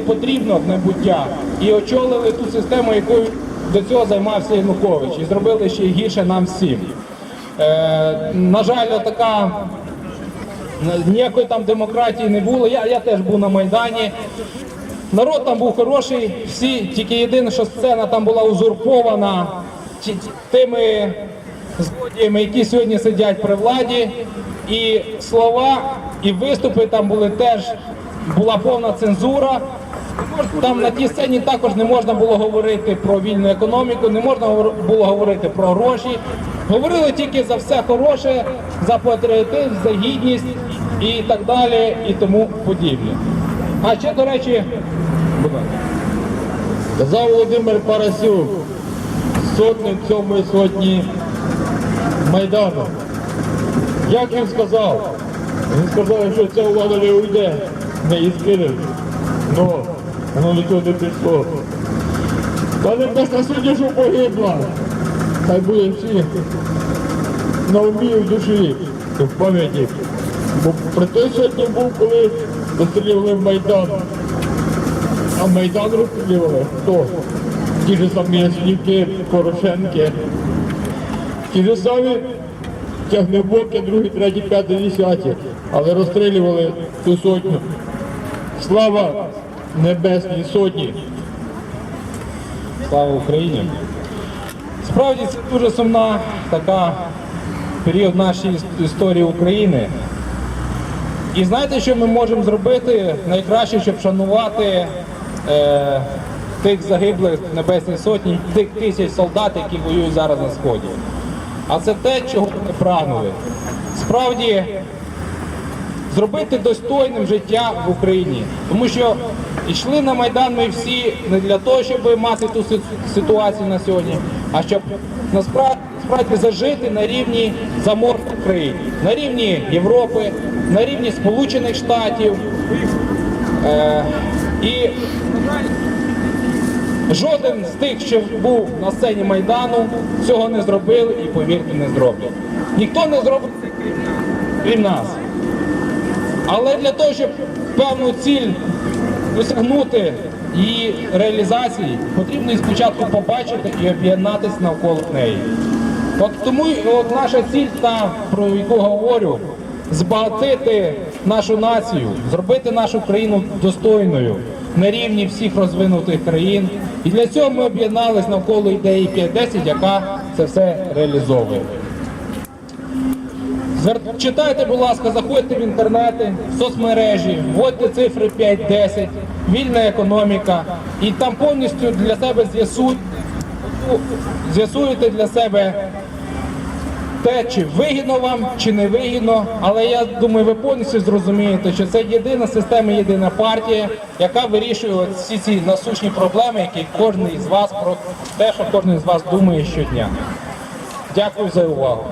потрібно небуття і очолили ту систему, якою до цього займався Янукович, і зробили ще гірше нам всім. Е, на жаль, така ніякої там демократії не було. Я, я теж був на Майдані. Народ там був хороший, всі, тільки єдине, що сцена там була узурпована тими злодіями, які сьогодні сидять при владі. І слова, і виступи там були теж була повна цензура. Там на тій сцені також не можна було говорити про вільну економіку, не можна було говорити про гроші. Говорили тільки за все хороше, за патріотизм, за гідність і так далі, і тому подібне. А ще, до речі. Казав Володимир Парасюк, сотник сьомої сотні Майдану. Як він сказав? Він сказав, що ця влада не уйде, не іскинуть. Ну, цього не пішло. Та не без на що погибла. Хай буде всі на умі в душі, в пам'яті. Бо при той сьогодні був, коли розстрілювали Майдан. А Майдан розстрілювали? Хто? Ті ж самі Яснюки, Порошенки. Ті ж самі тягнебоки, другі, треті, п'яті, десяті. Але розстрілювали ту сотню. Слава Небесній Сотні. Слава Україні! Справді це дуже сумна така період нашої історії України. І знаєте, що ми можемо зробити найкраще, щоб шанувати е, тих загиблих Небесній Сотні, тих тисяч солдат, які воюють зараз на Сході. А це те, чого ми прагнули. Справді зробити достойним життя в Україні. Тому що йшли на Майдан ми всі не для того, щоб мати ту ситуацію на сьогодні, а щоб насправді справді зажити на рівні заморської України, на рівні Європи, на рівні Сполучених Штатів. Е, і жоден з тих, що був на сцені Майдану, цього не зробили і повірте, не зроблять. Ніхто не зробить це крім нас. Але для того, щоб певну ціль досягнути її реалізації, потрібно спочатку побачити і об'єднатися навколо неї. От тому от наша ціль, та, про яку говорю, збагатити нашу націю, зробити нашу країну достойною на рівні всіх розвинутих країн. І для цього ми об'єднались навколо ідеї 5.10, яка це все реалізовує. Читайте, будь ласка, заходьте в інтернети, в соцмережі, вводьте цифри 5-10, вільна економіка, і там повністю для себе з'ясуєте для себе те, чи вигідно вам, чи не вигідно. Але я думаю, ви повністю зрозумієте, що це єдина система, єдина партія, яка вирішує всі ці насущні проблеми, які кожен із вас про те, що кожен із вас думає щодня. Дякую за увагу.